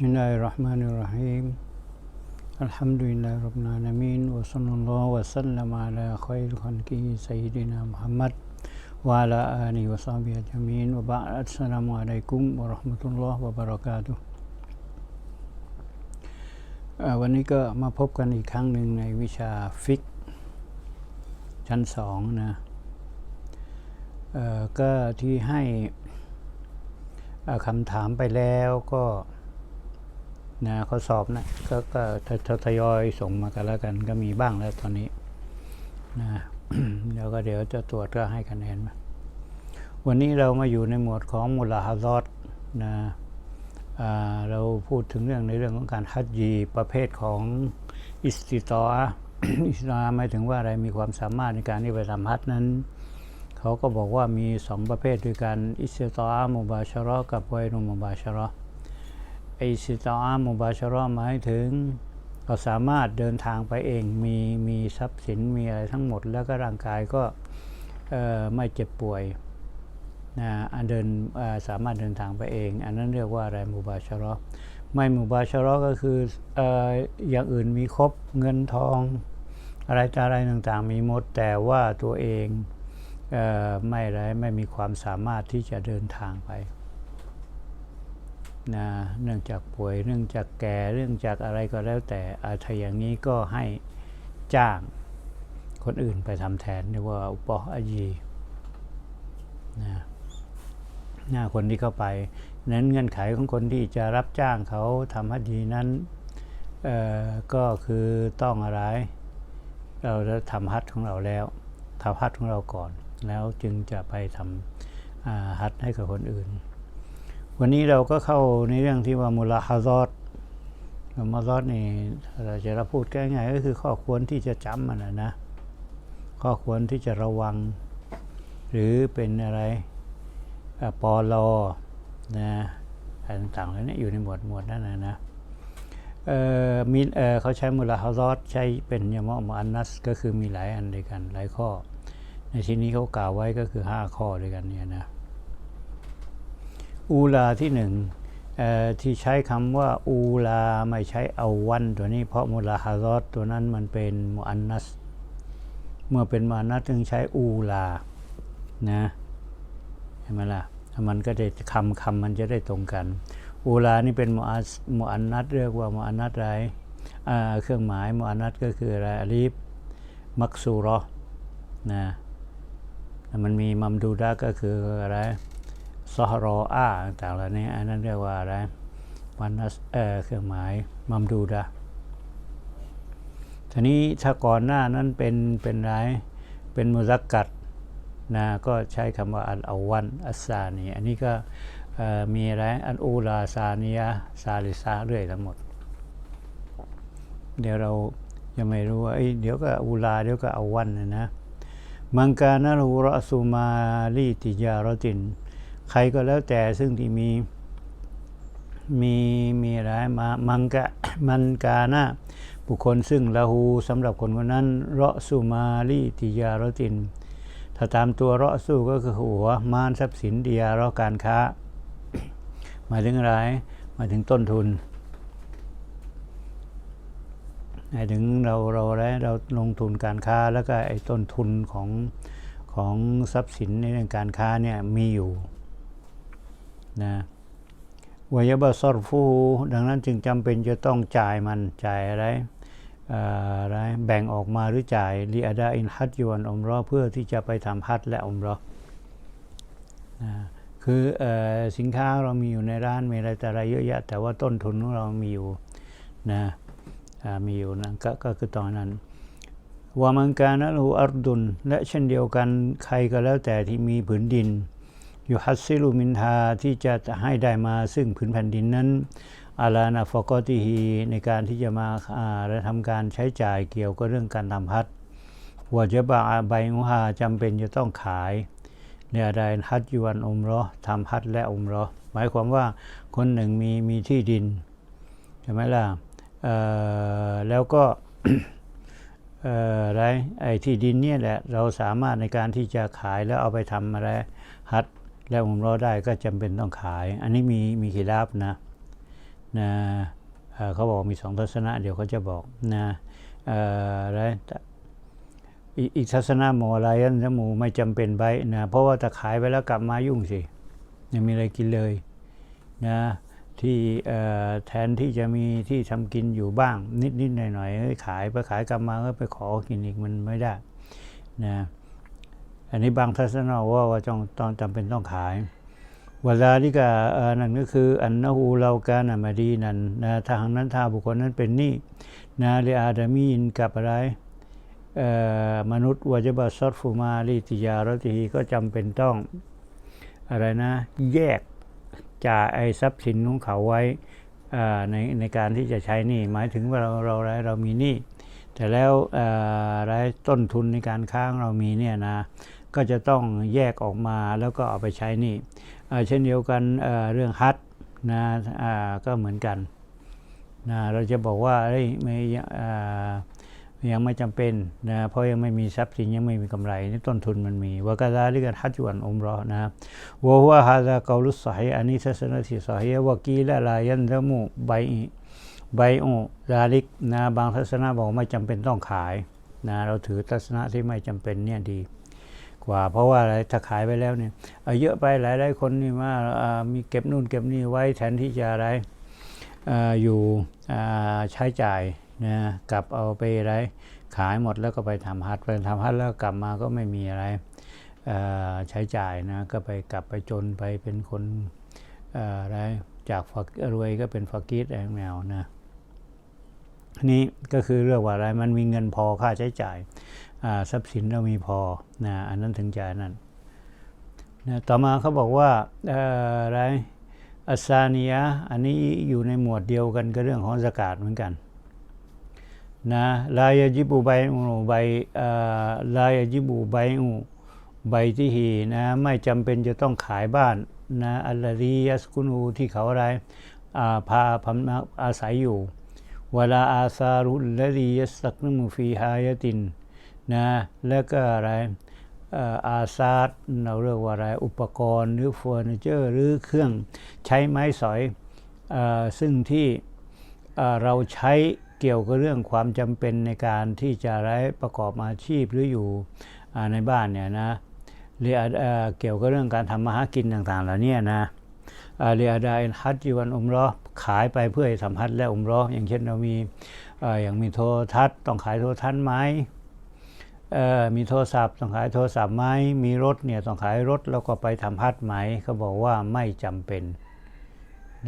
بسم الله الرحمن الرحيم الحمد لله رب العالمين وصلى الله وسلم على خير خلقه سيدنا محمد وعلى آله وصحبه أجمعين وبعد السلام عليكم ورحمة الله وبركاته เอ่อวันนี้ก็มาพบกันอีกครั้งหนึ่งในวิชาฟิก ชั้นสองนะเอ่อก็ที่ให้เอ่อคำถามไปแล้วก็ นะข้อสอบนะก็ก็ทยอยส่งมากันแล้วกันก็มีบ้างแล้วตอนนี้นะเดี๋ยวก็เดี๋ยวจะตรวจก็ให้คะแนนมาวันนี้เรามาอยู่ในหมวดของมุลาฮะซอดนะเราพูดถึงเรื่องในเรื่องของการฮัจญีประเภทของอิสติตออิสลามหมายถึงว่าอะไรมีความสามารถในการที่ไปทำฮัจนั้น เขาก็บอกว่ามีสองประเภทด้วยกันอิสติตอมุบาชราะห์กับไวรุมุบาชะเราะห์ไอ อิสติตออะมุบาชะเราะห์หมายถึงเราสามารถเดินทางไปเองมีมีทรัพย์สินมีอะไรทั้งหมด แล้วก็ร่างกายก็ไม่เจ็บป่วยนะอันเดินสามารถเดินทางไปเอง อันนั้นเรียกว่าอะไรมุบาชราะห์ไม่มุบาชราะห์ก็คือออย่างอื่นมีครบเงินทองอะไรต่ออะไรต่างๆ มีหมดแต่ว่าตัวเองเออไม่ไรไม่มีความสามารถที่จะเดินทางไป นะเนื่องจากป่วยเนื่องจากแก่เรื่องจากอะไรก็แล้วแต่อาถ้าอย่างนี้ก็ให้จ้างคนอื่นไปทำแทนเรียกว่าอุปอายีนะหน้าคนที่เข้าไป นั้นเงื่อนไขของคนที่จะรับจ้างเขาทำฮัจญีนั้นก็คือต้องอะไร เราจะทำฮัทของเราแล้วทำฮัทของเราก่อน แล้วจึงจะไปทำฮัทให้กับคนอื่น วันนี้เราก็เข้าในเรื่องที่ว่ามุลาฮะซอดมาฮะซอดนี่เราจะราพูดง่ายๆก็คือข้อควรที่จะจำมันนะนะ ข้อควรที่จะระวัง หรือเป็นอะไรปอลอนะอะไรต่างๆแล้วเนี่ยอยู่ในหมวดหมวดนั่นนะนะเอ่อมีเอ่อเขาใช้มุลาฮะซอดใช้เป็นยามะมุอันนัสก็คือมีหลายอันด้วยกันหลายข้อ ในที่นี้เขากล่าวไว้ก็คือ 5 ข้อด้วยกันเนี่ยนะ อูลาที่หนึ่งที่ใช้คำว่าอูลาไม่ใช้เอาวันตัวนี้เพราะมุลาฮะซอดตัวนั้นมันเป็นมุอันนัส เมื่อเป็นมุอันนัสจึงใช้อูลานะเห็นไหมล่ะมันก็จะคำคำมันจะได้ตรงกัน อูลานี่เป็นมุอัสมุอันนัตเรียกว่ามุอันนัตอะไรเครื่องหมายมุอันนัตก็คืออะไรอลีฟมักซูรอนะมันมีมัมดูดาก็คืออะไร ซอฮรออาต่างๆเหล่านี้อันนั้นเรียกว่าอะไรมันนัสเออเครื่องหมายมัมดูดาทีนี้ถ้าก่อนหน้านั้นเป็นเป็นไรเป็นมุซักกัดนะก็ใช้คำว่าอัลอาวันอัสซานีอันนี้ก็มีอะไรอันอูลาซาเนียซาลิซาเรื่อยทั้งหมด เดี๋ยวเรายังไม่รู้ว่าเดี๋ยวก็อูลาเดี๋ยวก็เอาวันนะนะมังกานารูรอสุมาลีติยารติน ใครก็แล้วแต่ซึ่งที่มีมีมีอะไรมามังกะมันกานะบุคคลซึ่งละหูสำหรับคนคนนั้นเรอสุมาลีติยารติน ถ้าตามตัวเราะสู้ก็คือหัวมานทรัพย์สินเดียเราะการค้า หมายถึงอะไรหมายถึงต้นทุนหมายถึงเราเราแล้วเราลงทุนการค้าแล้วก็ไอ้ต้นทุนของของทรัพย์สินในเรื่องการค้าเนี่ยมีอยู่ นะวยบซอรฟูดังนั้นจึงจำเป็นจะต้องจ่ายมันจ่ายอะไรออะไรแบ่งออกมาหรือจ่ายลีอาดาอินฮัตยวนอมรอเพื่อที่จะไปทำฮัตและอมรอนะคืออสินค้าเรามีอยู่ในร้านมีอะไรแต่อะไรเยอะแยะแต่ว่าต้นทุนของเรามีอยู่นะมีอยู่นะก็ก็คือตอนนั้นวามังการนะรูอัรดุนและเช่นเดียวกันใครก็แล้วแต่ที่มีผืนดิน ยู่ฮัสซิลูมินทาที่จะให้ได้มาซึ่งผืนแผ่นดินนั้นอาลานาฟอกอติฮีในการที่จะมาอ่าและทำการใช้จ่ายเกี่ยวกับเรื่องการทำฮัตวะจะบะใบอุฮาจำเป็นจะต้องขายในอะไรฮัตยวนอมรอทำฮัตและอมรอหมายความว่าคนหนึ่งมีมีที่ดินใช่ไหมล่ะเอ่อแล้วก็เอ่ออะไรไอ้ที่ดินเนี่ยแหละเราสามารถในการที่จะขายแล้วเอาไปทำอะไรฮัต และอมรอได้ก็จำเป็นต้องขาย อันนี้มีมีขีราบนะนะเขาบอกมีสองทัศนะ เดี๋ยวเขาจะบอกนะอ่ออะไรอีกทัศนะหมออะไรยันหมูไม่จำเป็นไปนะเพราะว่าถ้าขายไปแล้วกลับมายุ่งสิยังมีอะไรกินเลยนะที่แทนที่จะมีที่ทำกินอยู่บ้าง นิดนิดหน่อยหน่อยๆเอ้ยขายไปขายกลับมาก็ไปขอกินอีกมันไม่ได้นะ อันนี้บางทัศนะว่าว่าต้องตองจำเป็นต้องขายเวลาลิกาเอ่อนั่นก็คือ อันนะฮูเรากานามาดีนั่นนะทางนั้นถ้าบุคคลนั้นเป็นหนี้นะเรอาดามีนกับอะไรมนุษย์วจบะซอดฟูมาลิติยารติฮีก็จำเป็นต้องอะไรนะ แยกจ่ายไอทรัพย์สินของเขาไว้ในในการที่จะใช้หนี้หมายถึงว่าเราเราเราเรามีหนี้แต่แล้วอะไรต้นทุนในการค้างเรามีเนี่ยนะ ก็จะต้องแยกออกมาแล้วก็เอาไปใช้นี่เช่นเดียวกันเเรื่องฮัทนะก็เหมือนกันนะเราจะบอกว่าไม่ยังไม่จำเป็นนะเพราะยังไม่มีทรัพย์สินยังไม่มีกำไรนี่ต้นทุนมันมีวากาซาลิกันฮัจวันอุมรอนะวะฮุวะฮาซากอลุสซอฮีอันนี้ทัศนะที่ซอฮีวะกีละลายันดะมูไบอิไบอุซาลิกนะบางทัศนะบอกไม่จำเป็นต้องขายนะเราถือทัศนะที่ไม่จำเป็นเนี่ยดี กว่า เพราะว่าอะไรถ้าขายไปแล้วเนี่ยเอาเยอะไปหลายหลายคนนี่มาอ่ามีเก็บนู่นเก็บนี่ไว้แทนที่จะอะไรออยู่ใช้จ่ายนะกลับเอาไปอะไรขายหมดแล้วก็ไปทำฮัทไปทำฮัทแล้วกลับมาก็ไม่มีอะไรใช้จ่ายนะก็ไปกลับไปจนไปเป็นคนอะไรจากฝักรวยก็เป็นฟักกีดแองแนวนะนี่ก็คือเรื่องว่าอะไรมันมีเงินพอค่าใช้จ่าย ทรัพย์สินเรามีพอนะอันนั้นถึงจะนั่นนะต่อมาเขาบอกว่าเอ่ออะไรอัสซานียอันนี้อยู่ในหมวดเดียวกันกับเรื่องของสกาดเหมือนกันนะลายจิบุใบอุใบลายจิบุใบอุใบที่หีนะไม่จำเป็นจะต้องขายบ้านนะอัลลารียัสกุนูที่เขาอะไรอาพาพำนักอาศัยอยู่เวลาอาซารุลลดียัสตักนมุฟีฮายติน นะแล้วก็อะไรอาซาดเราเรียกว่าอะไรอุปกรณ์หรือเฟอร์นิเจอร์หรือเครื่องใช้ไม้สอยอซึ่งที่เราใช้เกี่ยวกับเรื่องความจำเป็นในการที่จะไรประกอบอาชีพหรืออยู่ในบ้านเนี่ยนะเรียเอ่อเกี่ยวกับเรื่องการทำมาหากินต่างๆเหล่านี้นะเรียดาอินฮัตจีวันอุมรอขายไปเพื่อให้ทำฮัตและอุมรออย่างเช่นเรามีอย่างมีโทรทัศน์ต้องขายโทรทัศน์ไหม มีโทรศัพท์ต้องขายโทรศัพท์ไหมมีรถเนี่ยต้องขายรถแล้วก็ไปทำพัดไหมเขาบอกว่าไม่จำเป็น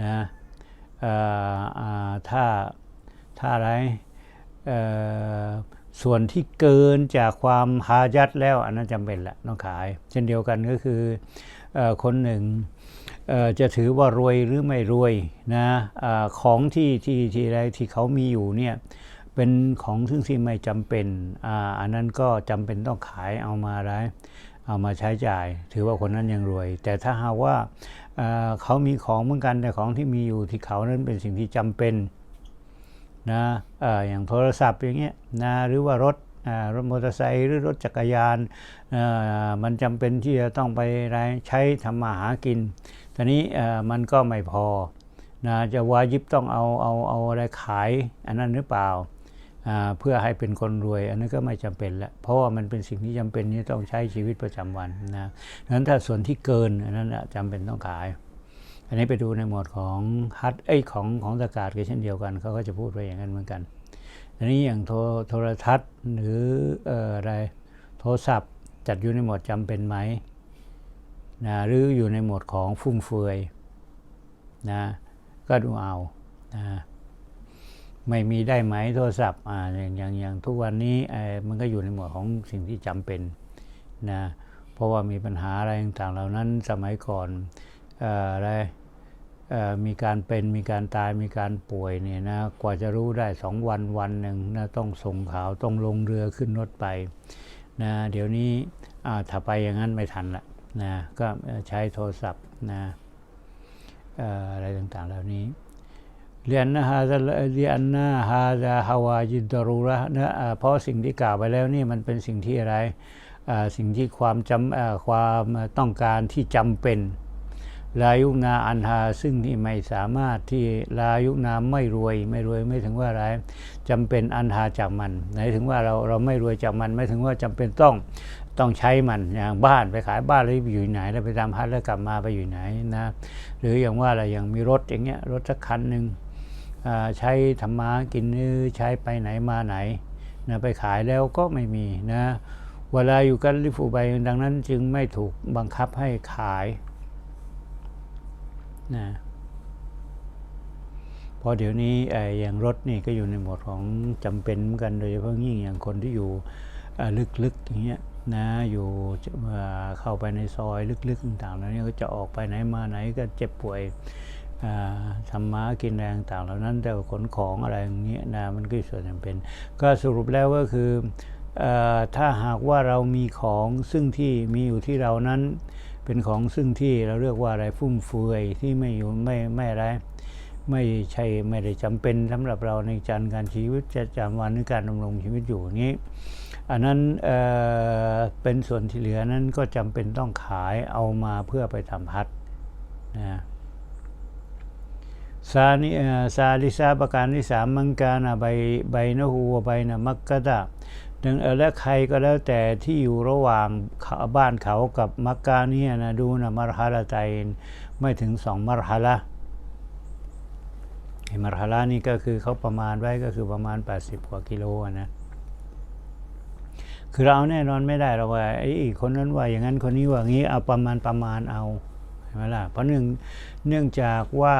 นะถ้าถ้าอะไรส่วนที่เกินจากความฮายัดแล้วอันนั้นจำเป็นแหละต้องขาย เช่นเดียวกันก็คืออคนหนึ่งจะถือว่ารวยหรือไม่รวยนะอาของที่ที่ที่อะไรที่เขามีอยู่เนี่ย เป็นของซึ่งที่ไม่จำเป็นอ่าอันนั้นก็จำเป็นต้องขายเอามาอะไรเอามาใช้จ่าย ถือว่าคนนั้นยังรวย แต่ถ้าหากว่าเขามีของเหมือนกันแต่ของที่มีอยู่ที่เขานั้นเป็นสิ่งที่จำเป็นนะออย่างโทรศัพท์อย่างเงี้ยนะหรือว่ารถรถมอเตอร์ไซค์หรือรถจักรยาน มันจำเป็นที่จะต้องไปไรใช้ทำมาหากินทีนี้มันก็ไม่พอนะจะวายิบต้องเอาเอาเอาอะไรขาย อันนั้นหรือเปล่า เพื่อให้เป็นคนรวย อันนั้นก็ไม่จำเป็นละเพราะว่ามันเป็นสิ่งที่จำเป็นที่ต้องใช้ชีวิตประจำวันนะดังนั้นถ้าส่วนที่เกินอันนั้นน่ะจำเป็นต้องขาย อันนี้ไปดูในหมวดของฮัตเอ้ยของของสกาดก็เช่นเดียวกันเขาก็จะพูดไว้อย่างนั้นเหมือนกันอันนี้อย่างโทรโทรทัศน์หรืออะไรโทรศัพท์จัดอยู่ในหมวดจำเป็นไหมนะหรืออยู่ในหมวดของฟุ่มเฟือยนะก็ดูเอานะ ไม่มีได้ไหมโทรศัพท์อ่าอย่างอย่างอย่างทุกวันนี้มันก็อยู่ในหมวดของสิ่งที่จำเป็นนะเพราะว่ามีปัญหาอะไรต่างๆเหล่านั้นสมัยก่อนเอ่อะไรมีการเป็นมีการตายมีการป่วยเนี่ยนะกว่าจะรู้ได้สองวันวันหนึ่งนะต้องส่งข่าวต้องลงเรือขึ้นรถไปนะเดี๋ยวนี้ถ้าไปอย่างนั้นไม่ทันละนะก็ใช้โทรศัพท์นะเอ่ออะไรต่างๆเหล่านี้ เรียนนะฮะเรียนนะฮะจะฮาวาจิดรูระนะเพราะสิ่งที่กล่าวไปแล้วนี่มันเป็นสิ่งที่อะไรสิ่งที่ความจำความต้องการที่จำเป็นลายุนาอันหาซึ่งที่ไม่สามารถที่ลายุนาไม่รวย ไม่รวยไม่ถึงว่าอะไรจำเป็นอันหาจากมันไหนถึงว่าเราเราไม่รวยจากมันไม่ถึงว่าจำเป็นต้องต้องใช้มันอย่างบ้านไปขายบ้านแล้วไปอยู่ไหนแล้วไปตามพัดแล้วกลับมาไปอยู่ไหนนะหรืออย่างว่าอะไรอย่างมีรถอย่างเงี้ยรถสักคันหนึ่ง ใช้ธรรมากินหรือใช้ไปไหนมาไหนนะไปขายแล้วก็ไม่มีนะเวลาอยู่กันลิฟูใบดังนั้นจึงไม่ถูกบังคับให้ขายนะพราะเดี๋ยวนี้ไอ้อย่างรถนี่ก็อยู่ในหมวดของจำเป็นเหมือนกันโดยเฉพาะยิ่งอย่างคนที่อยู่ลึกๆอย่างเงี้ยนะอยู่เข้าไปในซอยลึกๆต่างๆแล้วเนี่ยก็จะออกไปไหนมาไหนก็เจ็บป่วย ทำมากินแรงต่างเหล่านั้นแต่ขนของอะไรอย่างเงี้ยนะมันก็ส่วนจำเป็น ก็สรุปแล้วก็คืออถ้าหากว่าเรามีของซึ่งที่มีอยู่ที่เรานั้น เป็นของซึ่งที่เราเรียกว่าอะไรฟุ่มเฟือยที่ไม่อยู่ไม่ไม่อะไรไม่ใช่ไม่ได้จำเป็นสำหรับเราในการการชีวิตประจำวันในการดำรงชีวิตอยู่นี้ อันนั้นเเป็นส่วนที่เหลือนั้นก็จำเป็นต้องขายเอามาเพื่อไปทำพัดนะ ซานิซาลิซาประการที่สามมังกานะใบใบนะฮูวใบนะมักกะดะดังอ่อและใครก็แล้วแต่ที่อยู่ระหว่างบ้านเขากับมักกะเนี่ยนะดูนะมารฮาลาไตไม่ถึงสองมารฮาละมารฮาละนี่ก็คือเขาประมาณไว้ก็คือประมาณ 80 กว่ากิโลนะคือเราแน่นอนไม่ได้เราว่าไอ้คนนั้นว่าอย่างนั้นคนนี้ว่างี้เอาประมาณประมาณเอา เห็นไหมล่ะเพราะเนื่องเนื่องจากว่า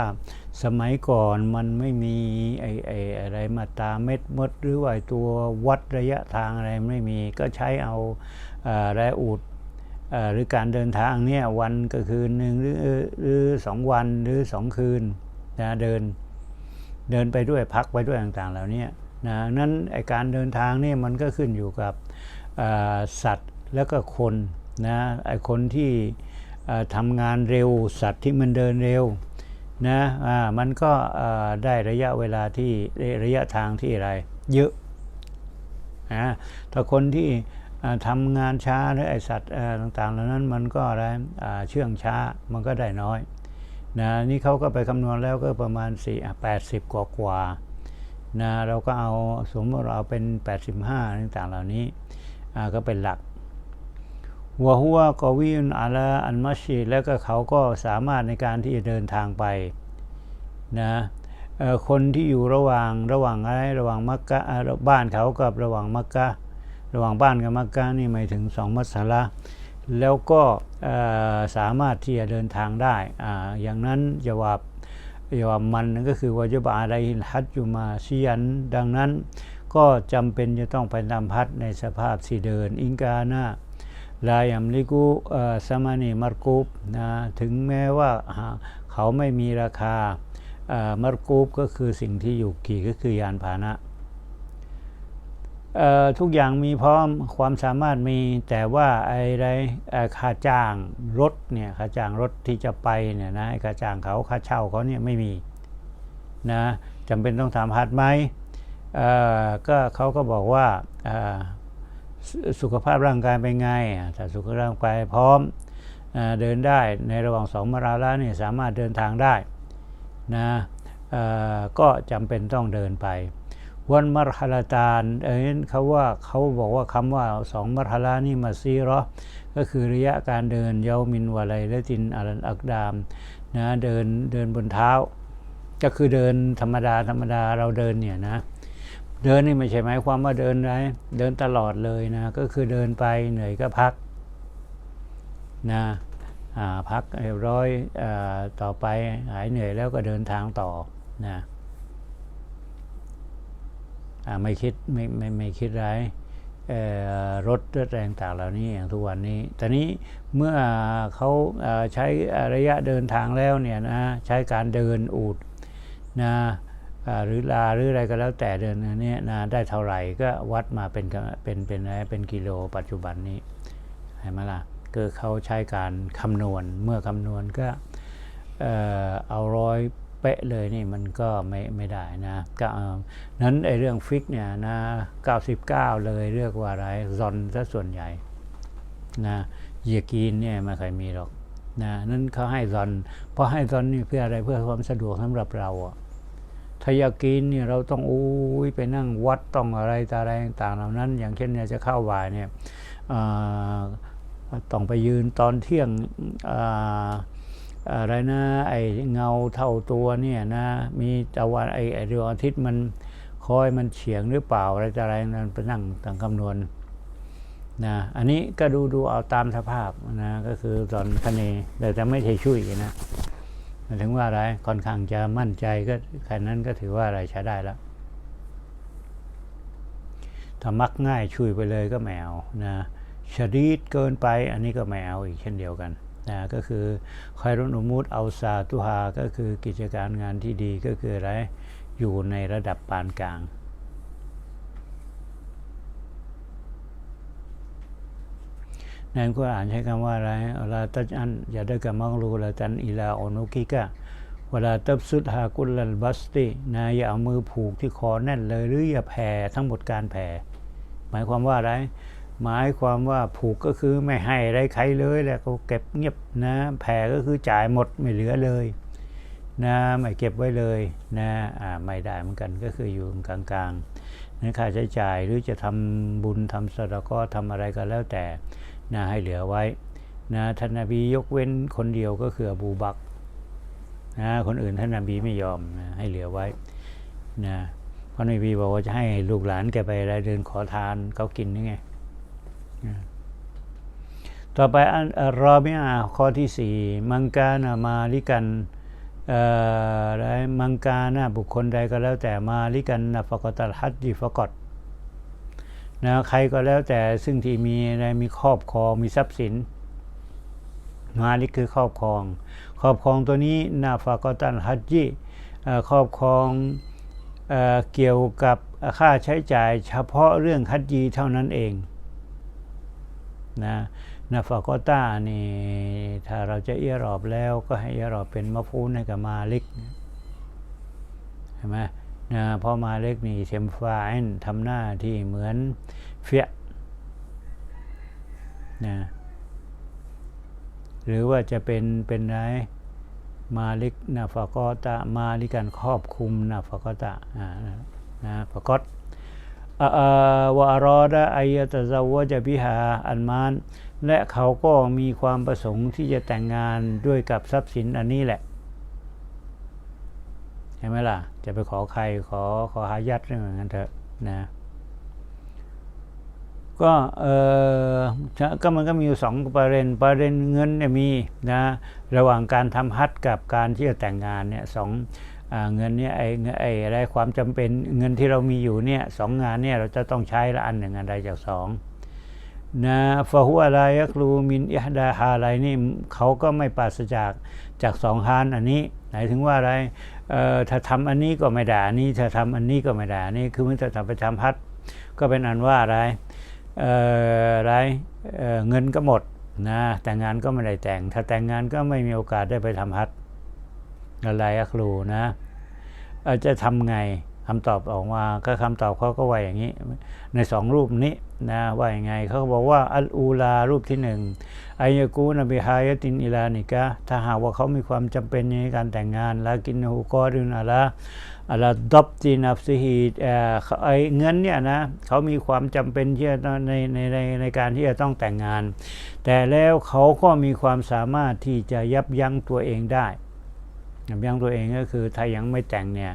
สมัยก่อนมันไม่มีไอ้ไอ้อะไรมาตาเม็ดมด หรือว่าตัววัดระยะทางอะไรไม่มีก็ใช้เอาเอ่อแรอูดหรือการเดินทางเนี่ยวันก็คืนหนึ่งหรือหรือสองวันหรือสองคืนนะเดินเดินไปด้วยพักไปด้วยต่างๆเหล่านี้นะนั้นไอการเดินทางนี่มันก็ขึ้นอยู่กับสัตว์แล้วก็คนนะไอคนที่ ทำงานเร็วสัตว์ที่มันเดินเร็วนะมันก็ได้ระยะเวลาที่ระยะทางที่อะไรเยอะนะถ้าคนที่อ่าทำงานช้าหรือไอสัตว์ต่างๆเหล่านั้นมันก็อะไรเชื่องช้ามันก็ได้น้อยนะนี่เขาก็ไปคำนวณแล้วก็ประมาณ4อะ80 กว่ากว่านะเราก็เอาสมมติเราเอาเป็น 85ต่างๆเหล่านี้ก็เป็นหลัก หัวหัวกวินอาลาอันมัชชีแล้วก็เขาก็สามารถในการที่จะเดินทางไปนะคนที่อยู่ระหว่างระหว่างอะไรระหว่างมักกะบ้านเขากับระหว่างมักกะระหว่างบ้านกับมักกะนี่หมายถึงสองมัสลาแล้วก็สามารถที่จะเดินทางได้ออย่างนั้นจะว่าจะว่ามันนั่นก็คือวาจบะอะไรฮัดอยู่มาชียันดังนั้นก็จำเป็นจะต้องไปนำพัดในสภาพสี่เดิน อิงกานา ลายัมลิกุสมานีมารกูบนะถึงแม้ว่าเขาไม่มีราคามารกูบก็คือสิ่งที่อยู่กี่ก็คือยานพาหนะทุกอย่างมีพร้อมความสามารถมีแต่ว่าไอ้ไรค่าจ้างรถเนี่ยค่าจ้างรถที่จะไปเนี่ยนะค่าจ้างเขาค่าเช่าเขาเนี่ยไม่มีนะจำเป็นต้องทำฮัทไหมก็เขาก็บอกว่า สุขภาพร่างกายเป็นไงอะถ้าสุขภาพร่างกายพร้อมเดินได้ในระหว่างสองมาราละเนี่ยสามารถเดินทางได้นะก็จำเป็นต้องเดินไป วันมรหลาตานเอ้ยเขาว่าเขาบอกว่าคำว่าสองมรหลานี่มาซีรอก็คือระยะการเดินเยามินวะไรและจินอารันอักดามนะเดินเดินบนเท้า ก็คือเดินธรรมดาธรรมดาเราเดินเนี่ยนะ เดินนี่ไม่ใช่หมายความว่าเดินไรเดินตลอดเลยนะก็คือเดินไปเหนื่อยก็พักนะพักเรียบร้อยอต่อไปหายเหนื่อยแล้วก็เดินทางต่อนะอไม่คิดไม่ไม่ไม่คิดร้ายเอ่อรรถแรงต่างเหล่านี้อย่างทุกวันนี้ แต่นี้เมื่อเขาใช้ระยะเดินทางแล้วเนี่ยนะใช้การเดินอูดนะ หรือลาหรืออะไรก็แล้วแต่เดินอันนี้นะได้เท่าไหร่ก็วัดมาเป็นเป็นเป็นอะไรเป็นกิโลปัจจุบันนี้เห็นไหมล่ะคือเขาใช้การคำนวณเมื่อคำนวณก็เอาร้อยเป๊ะเลยนี่มันก็ไม่ไม่ได้นะก็นั้นไอ้เรื่องฟิกเนี่ยนะ99 เลยเรียกว่าอะไรซอนซะส่วนใหญ่นะเยยกีนเนี่ยไม่เคยมีหรอกนะนั่นเขาให้ซอนเพราะให้ซอนนี่เพื่ออะไรเพื่อความสะดวกสำหรับเราอะ ถ้าอยากกินเนี่ยเราต้องอู้ยไปนั่งวัดต้องอะไรต่อะไรต่างๆเหล่านั้น อย่างเช่นเนี่ยจะเข้าบ่ายเนี่ยต้องไปยืนตอนเที่ยงอะไรนะไอเงาเท่าตัวเนี่ยนะมีตะวันไอไอดวงอาทิตย์มันคอยมันเฉียงหรือเปล่าอะไรต่อะไรนั้นไปนั่งต่างคำนวณนะอันนี้ก็ดูดูเอาตามสภาพนะก็คือตอนคะเนแต่จะไม่ใช่ช่วยนะ ถึงว่าอะไรค่อนข้างจะมั่นใจก็แค่นั้นก็ถือว่าอะไรใช้ได้แล้วถ้ามักง่ายช่วยไปเลยก็แมวนะชดีดเกินไปอันนี้ก็แมวอีกเช่นเดียวกันนะก็คือคอยรุนอุมุตเอาซาตุหาก็คือกิจการงานที่ดีก็คืออะไรอยู่ในระดับปานกลาง ในอัลกุรอานใช้คำว่าอะไรอัลาตัจอันอย่าได้กับมักรูละตันอิลาอนุกิกะเวลาตับสุดฮากุลลัลบัสตินะอย่าเอามือผูกที่คอแน่นเลยหรืออย่าแผ่ทั้งหมดการแผ่ หมายความว่าอะไร หมายความว่าผูกก็คือไม่ให้อะไรใครเลยแหละเขาเก็บเงียบนะแผ่ก็คือจ่ายหมดไม่เหลือเลยนะไม่เก็บไว้เลยนะอ่าไม่ได้เหมือนกันก็คืออยู่กลางๆนั้นค่าใช้จ่ายหรือจะทำบุญทำสดก็ทำอะไรก็แล้วแต่ นะให้เหลือไว้นะท่านนบียกเว้นคนเดียวก็คืออบูบักนะคนอื่นท่านนบีไม่ยอมนะให้เหลือไว้นะพราะนบีบอกว่าจะให้ลูกหลานแกไปอะไรเดินขอทานเขากินนี่ไงนะต่อไปอันรอบิอาข้อที่สี่มังกานามาลิกันอะไรมังกานะบุคคลใดก็แล้วแต่มาลิกันนะฟกตัลฮัดดีฟกต นะใครก็แล้วแต่ซึ่งที่มีอะไรมีครอบครองมีทรัพย์สินมาลิกคือครอบครอง ครอบครองตัวนี้นาฟากตันฮัจจิครอบครองเอเกี่ยวกับค่าใช้จ่ายเฉพาะเรื่องฮัจจีเท่านั้นเองนะนาฟากตานี่ถ้าเราจะเอียรอบแล้วก็ให้เอียรอบเป็นมะพูนให้กับมาลิกเห็นไหม นะพราะมาเล็กนี่เซมฟาอนทำหน้าที่เหมือนเฟียนะหรือว่าจะเป็นเป็นไรมาลิกนาฟากอตะมาลิกันครอบคุมนาฟากอตะนะฟากอตอ่าอาวะอารอดะอายตะซาวะจะบิหาอันมาน และเขาก็มีความประสงค์ที่จะแต่งงานด้วยกับทรัพย์สินอันนี้แหละ ช่ไหมล่ะ จะไปขอใครขอขอหายัดเรื่องอย่างนั้นเถอะนะก็เออก็มันก็มีอยู่สองประเด็นประเด็นเงินเนี่ยมีนะระหว่างการทำฮัทกับการที่จะแต่งงานเนี่ยสองอเงินเนี่ยไอ้เงินไอ้อะไรความจำเป็นเงินที่เรามีอยู่เนี่ยสองงานเนี่ยเราจะต้องใช้ละอันหนึ่งอันใดจากสองนะฟะฮุอะไรยักรูมินอิฮดาฮาอะไรนี่เขาก็ไม่ปราศจากจากสองฮานอันนี้หมายถึงว่าอะไรถ้าทำอันนี้ก็ไม่ได้อันนี้ถ้าทำอันนี้ก็ไม่ได้อันนี้คือเมื่อถ้าไปทำพัดก็เป็นอันว่าอะไรอออะไรเเงินก็หมดนะแต่งงานก็ไม่ได้แต่ง ถ้าแต่งงานก็ไม่มีโอกาสได้ไปทำฮัทอะไรอะครูนะอ่อจะทำไง คำตอบออกมาก็คำตอบเขาก็ว่าอย่างนี้ ในสองรูปนี้นะว่าอย่างไงเขาก็บอกว่าอัลอูลารูปที่หนึ่งอายกูนบิฮายตินอิลานิกะถ้าหากว่าเขามีความจำเป็นในการแต่งงานลากินฮูกอดุนอะละอะลาดอบตีนับซิฮีเอไอเงินเนี่ยนะเขามีความจำเป็นที่จะในในในในการที่จะต้องแต่งงาน แต่แล้วเขาก็มีความสามารถที่จะยับยั้งตัวเองได้ ยับยั้งตัวเองก็คือถ้ายังไม่แต่งเนี่ย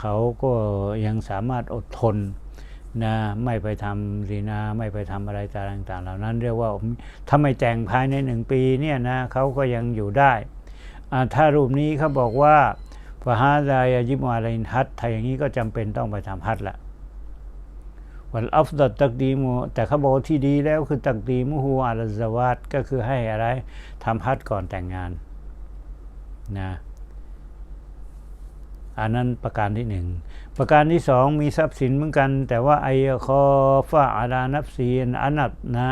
เขาก็ยังสามารถอดทนนะไม่ไปทำรีนาไม่ไปทำอะไรต่างๆ เหล่านั้นเรียกว่าถ้าไม่แต่งภายในหนึ่งปีเนี่ยนะเขาก็ยังอยู่ได้ ถ้ารูปนี้เขาบอกว่าฟาฮาดายยิมวาลินฮัตถ้าอย่างนี้ก็จำเป็นต้องไปทำฮัตละวันอัฟดัดตักดีมูแต่เขาบอกที่ดีแล้วคือตักดีมูฮูอาลซาวาตก็คือให้อะไรทำฮัตก่อนแต่งงานนะ อันนั้นประการที่หนึ่งประการที่สองมีทรัพย์สินเหมือนกัน แต่ว่าไอคอฟาอาดานับซีนอนับนะ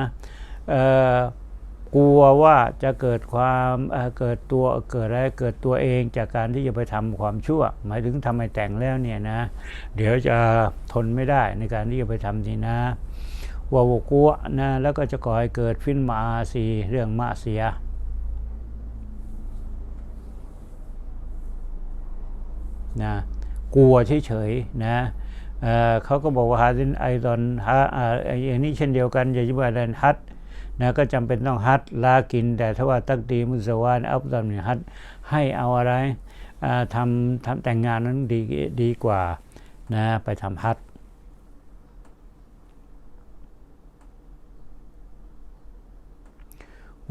กลัวว่าจะเกิดความเกิดตัวเกิดอะไรเกิดตัวเองจากการที่จะไปทำความชั่ว หมายถึงทำให้แต่งแล้วเนี่ยนะ เดี๋ยวจะทนไม่ได้ในการที่จะไปทำนี่นะวาวกัวนะแล้วก็จะก่อให้เกิดฟินมาซีเรื่องมาเสีย นะกลัวเฉยๆนะเเขาก็บอกว่าฮาดินไอดอนฮาอย่างนี้เช่นเดียวกันอย่าจิบาดันฮัดนะก็จำเป็นต้องฮัดลากิน แต่ถ้าว่าตักดีมุสวานอับดอนเนี่ยฮัดให้เอาอะไรทำทำแต่งงานนั้นดีดีกว่านะไปทำฮัด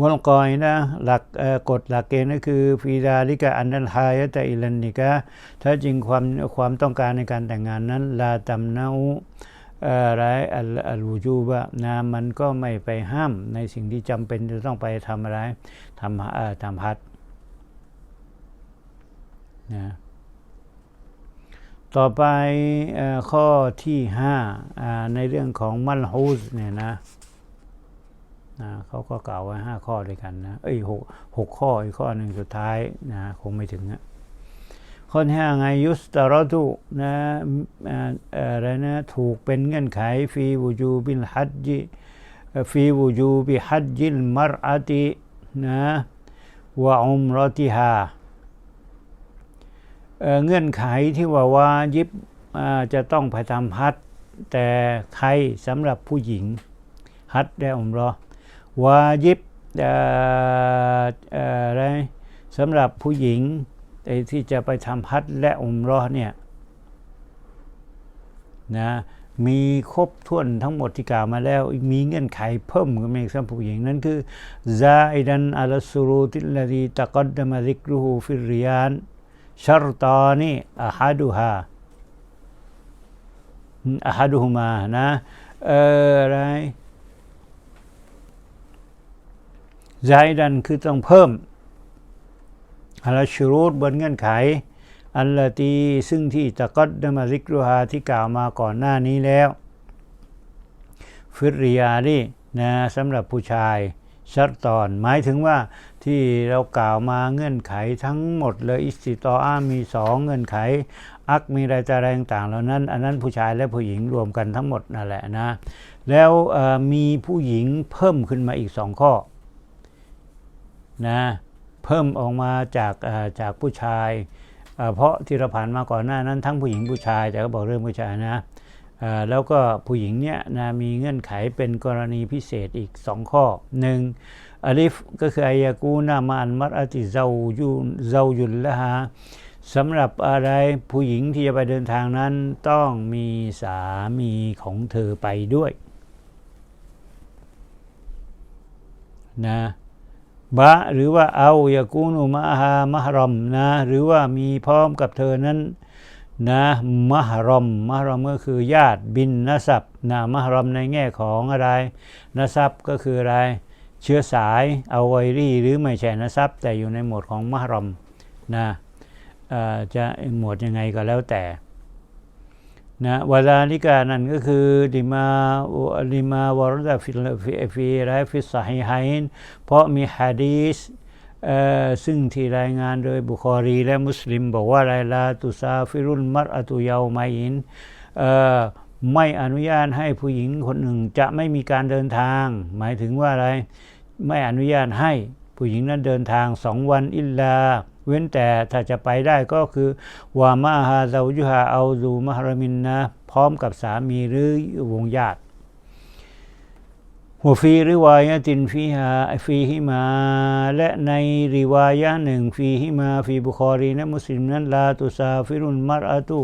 วลกอยนะหลักกฎหลักเกณฑ์ก็คือฟีดาลิกะอันนันฮายตะอิลันนิกะถ้าจริงความความต้องการในการแต่งงานนั้นลาตัมนาอุเอ่อไรอัลวูจูบะนะมันก็ไม่ไปห้ามในสิ่งที่จำเป็นจะต้องไปทำอะไรทำเอ่อทำฮัดนะต่อไปอข้อที่5อ่าในเรื่องของมัลฮูสเนี่ยนะ นะเขาก็กล่าวไว้ห้าข้อด้วยกันนะเอ้ยหกหกข้ออีกข้อหนึ่งสุดท้ายนะคงไม่ถึงอะข้อที่ห้าไงยุสตารตุนะอ่าเอ่ออะไรนะถูกเป็นเงื่อนไขฟีวูจูบิลฮัจจิฟีวูจูบิฮัจจิลมรอะตินะวะอุมรอติฮาเงื่อนไขที่ว่าวายิบจะต้องไปทำฮัจญ์แต่ใครสำหรับผู้หญิงฮัจญ์และอุมรอ วาญิบอะไรสำหรับผู้หญิงไอ้ที่จะไปทำฮัจญ์และอุมรอเนี่ยนะมีครบถ้วนทั้งหมดที่กล่าวมาแล้ว มีเงื่อนไขเพิ่มขึ้นมาอีกสำหรับผู้หญิงนั่นคือซาอิดันอัลสุรูติลลีตะกดดมาซิกรุฮูฟิริยานชัรตานีอะฮัดุฮาอะฮัดุฮุมานะเอออะไร ไซดันคือต้องเพิ่มอัลชูรูตบนเงื่อนไข อัลลาตีซึ่งที่ตะกอดดมาซิกรุฮาที่กล่าวมาก่อนหน้านี้แล้ว ฟิริยานี่นะสำหรับผู้ชายชัดตอน หมายถึงว่าที่เรากล่าวมาเงื่อนไขทั้งหมดเลยอิสติตออามีสองเงื่อนไข อักมีรายจาแรต่างเหล่านั้น อันนั้นผู้ชายและผู้หญิงรวมกันทั้งหมดนั่นแหละนะ แล้วมีผู้หญิงเพิ่มขึ้นมาอีกสองข้อ นะเพิ่มออกมาจากจากผู้ชาย เพราะที่เราผ่านมาก่อนหน้านั้นทั้งผู้หญิงผู้ชายแต่ก็บอกเรื่องผู้ชายนะแล้วก็ผู้หญิงเนี่ยนะมีเงื่อนไขเป็นกรณีพิเศษอีกสองข้อหนึ่งอลิฟก็คืออายากูนามาอันมัรอติเซายุนเซายุนละฮะสำหรับอะไรผู้หญิงที่จะไปเดินทางนั้นต้องมีสามีของเธอไปด้วยนะ บะหรือว่าเอายากูนุมะฮามะฮรอมนะหรือว่ามีพร้อมกับเธอนั้นนะมะฮรอมมะฮรอมก็คือญาติบินนัสับนะมะฮรอมในแง่ของอะไรนัสับก็คืออะไรเชื้อสายเอาไวรีหรือไม่ใช่นัสับแต่อยู่ในหมวดของมะฮรอมนะจะหมวดยังไงก็แล้วแต่ นะวาลานิกานั่นก็คือดิมาดิมาวรดาฟิลฟิฟิไรฟิสไฮไฮน์เพราะมีฮะดีสซึ่งที่รายงานโดยบุคอรีและมุสลิม บอกว่าไรลาตุซาฟิรุลมัรอตุเยาไมอินไม่อนุญาตให้ผู้หญิงคนหนึ่งจะไม่มีการเดินทาง หมายถึงว่าอะไร ไม่อนุญาตให้ผู้หญิงนั้นเดินทางสองวันอิลลา เว้นแต่ถ้าจะไปได้ก็คือวามาฮาซายุฮาเอาซูมหรมินนะพร้อมกับสามีหรือวงญาติหัวฟีริวายะตินฟีฮาฟีฮิมา และในริวายะหนึ่งฟีฮิมาฟีบุคอรีและมุสลิมนั้นลาตุซาฟิรุนมัรอาตุ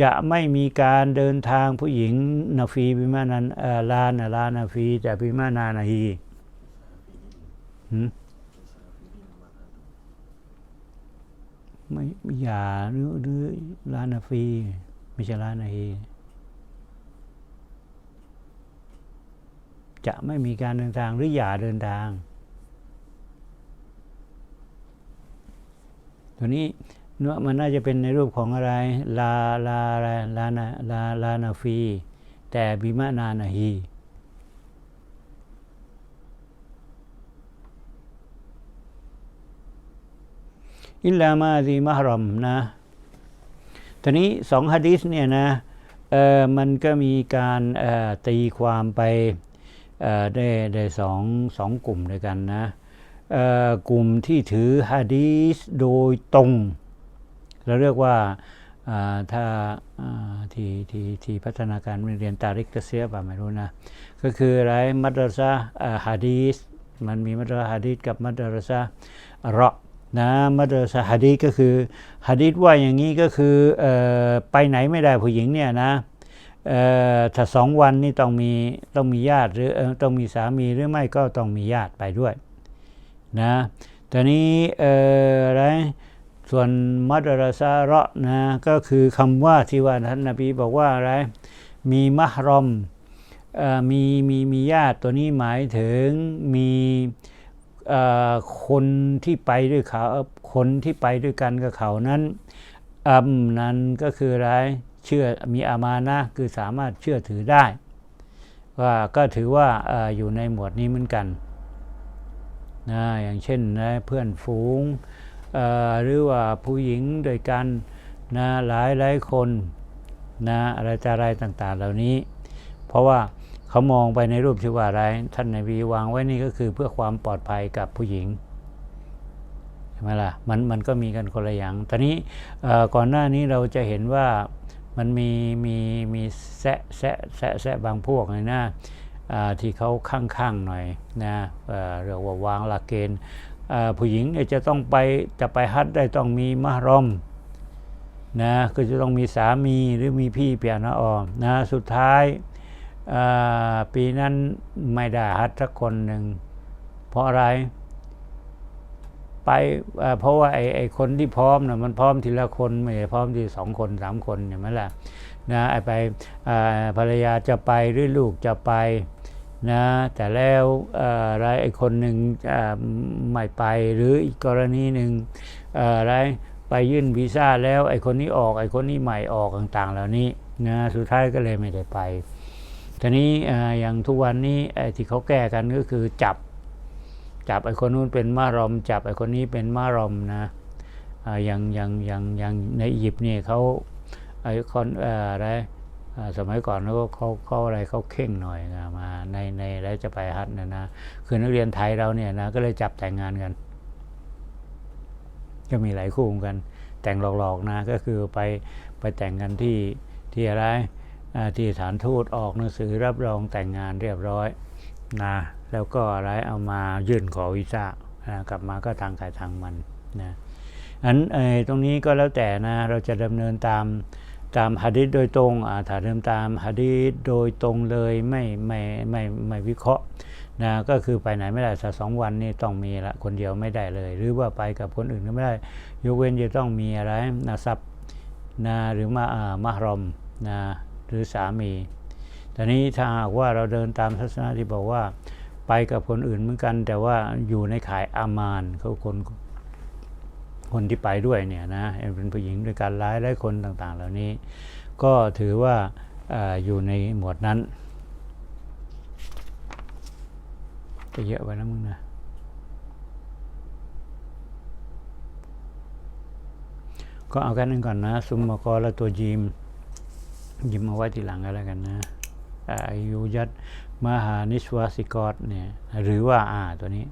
จะไม่มีการเดินทางผู้หญิงนาฟีบิมานันลานะลานาฟีแต่บิมานานาฮีหืม ไม่อย่าหรือหรือลานาฟีไม่ใช่ลานาฮีจะไม่มีการเดินทางหรืออย่าเดินทาง ตัวนี้เนื้อมันน่าจะเป็นในรูปของอะไร ลาลาลาลานาลาลานาฟี แต่บิมานานาฮี อิลามาดีมะฮรอมนะตอนนี้สองฮะดีษเนี่ยนะมันก็มีการตีความไปได้ได้สองสองกลุ่มด้วยกันนะกลุ่มที่ถือฮะดีษโดยตรง เราเรียกว่าถ้าที่ที่ที่พัฒนาการเรียนตาริกตเซียป่ะไม่รู้นะ ก็คืออะไรมัดรซาฮะดีสมันมีมัดรซาฮะดีสกับมัดรซาเราะ นะมัดรซาฮะดีก็คือฮะดีว่าอย่างนี้ก็คือออไปไหนไม่ได้ผู้หญิงเนี่ยนะถ้าสองวันนี่ต้องมีต้องมีญาติหรืออต้องมีสามีหรือไม่ก็ต้องมีญาติไปด้วยนะตอนนี้เอ่อะไรส่วนมัดรซาเราะห์นะก็คือคำว่าที่ว่าท่านนบีบอกว่าอะไรมีมะฮรอมอมีมีมีญาติตัวนี้หมายถึงมี คนที่ไปด้วยเขาคนที่ไปด้วยกันกับเขานั้นอัมนั้นก็คืออะไรเชื่อมีอามานะคือสามารถเชื่อถือได้ว่าก็ถือว่าออยู่ในหมวดนี้เหมือนกันนะอย่างเช่นนะเพื่อนฝูงหรือว่าผู้หญิงด้วยกันนะหลายหลายคนนะอะไรจะอะไรต่างๆ เหล่านี้ เพราะว่า เขามองไปในรูปที่ว่าอะไรท่านนบีวางไว้นี่ก็คือเพื่อความปลอดภัยกับผู้หญิงใช่ไหมล่ะมันมันก็มีกันคนละอย่างตอนนี้ก่อนหน้านี้เราจะเห็นว่ามันมีมีมีแซะแซะแซะแซะบางพวกเลยนะที่เขาข้างๆหน่อยนะเรียกว่าวางหลักเกณฑ์ผู้หญิงจะต้องไปจะไปฮัทได้ต้องมีมะฮรอมนะก็จะต้องมีสามีหรือมีพี่เปียนะออมนะสุดท้าย ปีนั้นไม่ได้ฮัทสักคนหนึ่ง เพราะอะไร ไปเเพราะว่าไอ้ไอคนที่พร้อมนะมันพร้อมทีละคนไม่ได้พร้อมทีสองคนสามคนเห็นไหมล่ะนะไอ้ไปภรรยาจะไปหรือลูกจะไปนะแต่แล้วอะไรไอ้คนหนึ่งไม่ไปหรืออีกกรณีหนึ่งอะไรไปยื่นวีซ่าแล้วไอ้คนนี้ออกไอ้คนนี้ใหม่ออกต่างๆ เหล่านี้นะสุดท้ายก็เลยไม่ได้ไป ทีนี้อย่างทุกวันนี้ไอ้ที่เขาแก้กันก็คือจับ จับไอ้คนนู้นเป็นมารอม จับไอ้คนนี้เป็นมารอมนะอย่างอย่างอย่างอย่างในอียิปต์นี่เขาไอ้คนอะไรสมัยก่อนเขาเขาเขาอะไรเขาเข่งหน่อยนะมาในในแล้วจะไปฮัทนะนะคือนักเรียนไทยเราเนี่ยนะก็เลยจับแต่งงานกัน ก็มีหลายคู่กัน แต่งหลอกๆนะก็คือไปไปแต่งกันที่ที่อะไร ที่สถานทูตออกหนังสือรับรองแต่งงานเรียบร้อยนะแล้วก็อะไรเอามายื่นขอวีซ่านะกลับมาก็ทางใครทางมันนะอันเอ่อตรงนี้ก็แล้วแต่นะเราจะดำเนินตามตามฮะดิษโดยตรงอ่าถ้าเดินตามฮะดิษโดยตรงเลยไม่ไม่ไม่ไม่วิเคราะห์นะก็คือไปไหนไม่ได้สักสองวันนี่ต้องมีละคนเดียวไม่ได้เลย หรือว่าไปกับคนอื่นก็ไม่ได้ ยกเว้นจะต้องมีอะไรนะทรัพย์นะหรือมาอ่ามารอมนะ หรือสามีแต่นี้ถ้าหากว่าเราเดินตามทัศนะที่บอกว่า ไปกับคนอื่นเหมือนกัน แต่ว่าอยู่ในขายอามานเขาคนคนที่ไปด้วยเนี่ยนะเป็นผู้หญิงด้วยการร้ายและคนต่าง ๆ เหล่านี้ ก็ถือว่าอาอยู่ในหมวดนั้นจะเยอะไปนะมึงนะก็เอากันนึงก่อนนะ ซุมมกอและตัวยิม ยิมเอาไว้ทีหลังก็แล้วกันนะอายุยัดมหานิสวาสิกรเนี่ยหรือว่าอ่าตัวนี้